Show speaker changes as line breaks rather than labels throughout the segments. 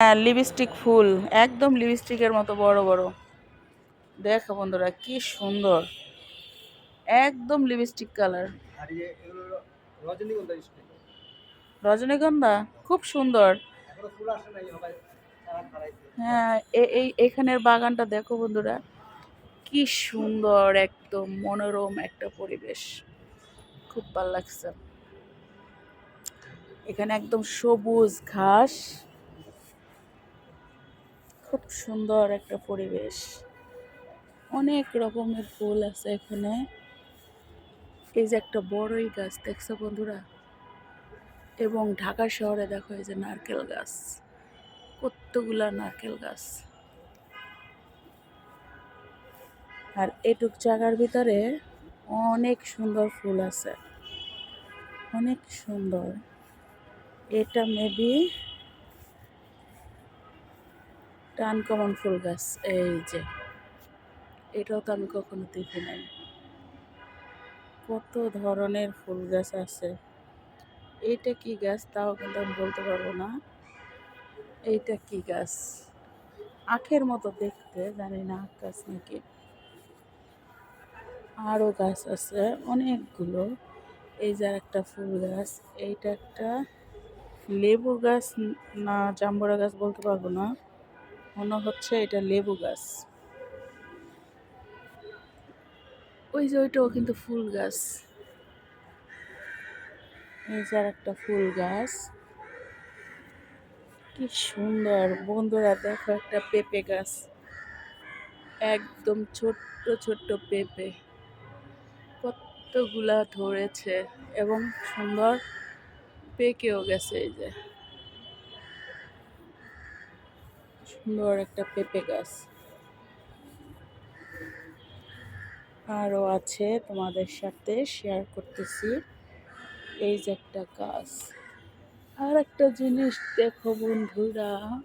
হ্যাঁ লিপস্টিক ফুল, একদম লিপস্টিকের মতো বড় বড়। দেখো বন্ধুরা, কি সুন্দর। একদম লিপস্টিক কালার
রজনীগন্ধা,
খুব সুন্দর। হ্যাঁ এই, এখানের বাগানটা দেখো বন্ধুরা, কি সুন্দর, একদম মনোরম একটা পরিবেশ। খুব ভালো লাগছে। এখানে একদম সবুজ ঘাস। খুব সুন্দর একটা পরিবেশ। অনেক রকমের ফুল আছে এখানে। এই যে একটা বড়ই গাছ, দেখছ বন্ধুরা? এবং ঢাকা শহরে দেখো এই যে নারকেল গাছ। কতগুলা নারকেল গাছ। আর এটুক জায়গার ভিতরে অনেক সুন্দর ফুল আছে। অনেক সুন্দর। এটা মেবি টানকমন ফুল গাছ, এই যে। এটাও তো আমি কখনো দেখি নাই। কত ধরনের ফুল গাছ আছে। এইটা কি গাছ? তাও কিন্তু আমি বলতে পারব না। এইটা কি গাছ? আখের মতো দেখতে, জানি না আখ গাছ নাকি। আরও গাছ আছে, অনেকগুলো। এই যে একটা ফুল গাছ, এইটা একটা লেবু গাছ না জাম্বুরা গাছ বলতে পারব না। মনে হচ্ছে এটা লেবু গাছ। ওই যে ওইটাও কিন্তু ফুল গাছ। এই যে একটা ফুল গাছ। কি সুন্দর। বন্ধুরা, দেখো একটা পেঁপে গাছ। একদম ছোট্ট ছোট্ট পেঁপে। কতগুলা ধরেছে এবং সুন্দর পেকেও গেছে এই যে। সুন্দর একটা পেঁপে গাছ। আরও আছে তোমাদের সাথে শেয়ার করতেছি। এই যে একটা গাছ। আর একটা জিনিস দেখো বন্ধুরা।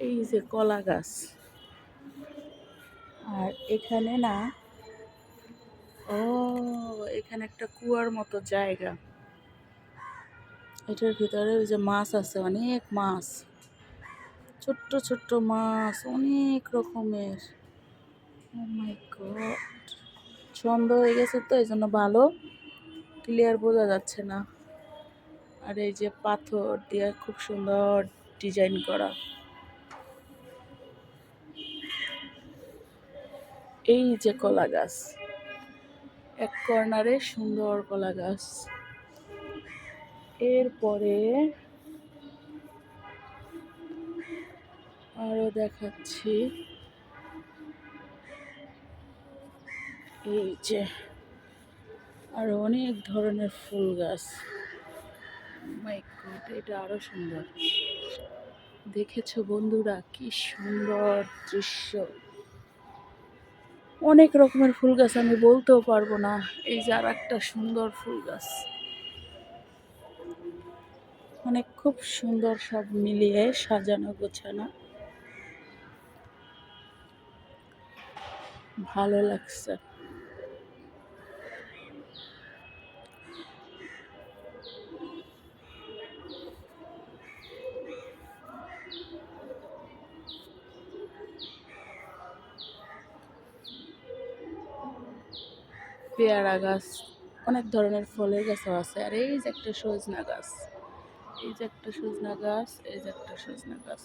এই যে কলা গাছ। আর এখানে না, ও, এখানে একটা কুয়ার মতো জায়গা। এটার ভিতরে ওই যে মাছ আছে, অনেক মাছ। ছোট্ট ছোট্ট মাছ, অনেক রকমের। গড সন্ধ্যা হয়ে গেছে তো, এই জন্য ভালো। ক্লিয়ার বোঝা যাচ্ছে না। আর এই যে পাথর দিয়ে খুব সুন্দর ডিজাইন করা। এই যে কলা গাছ এক কর্নারে সুন্দর কলা গাছ এরপরে আরও দেখাচ্ছি। এই যে আরও অনেক ধরনের ফুল গাছ। মাই এটা আরও সুন্দর। দেখেছ বন্ধুরা কি সুন্দর দৃশ্য? অনেক রকমের ফুল গাছ আমি বলতেও পারব না। এই যে আর একটা সুন্দর ফুল গাছ। মানে খুব সুন্দর সব মিলিয়ে সাজানো গোছানো। ভালো লাগছে। পেয়ারা গাছ, অনেক ধরনের ফলের গাছও আছে। আর এই যে একটা সজনা গাছ। এই যে একটা সজনা গাছ, এই যে একটা সজনা গাছ।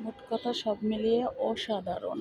মোট কথা সব মিলিয়ে অসাধারণ।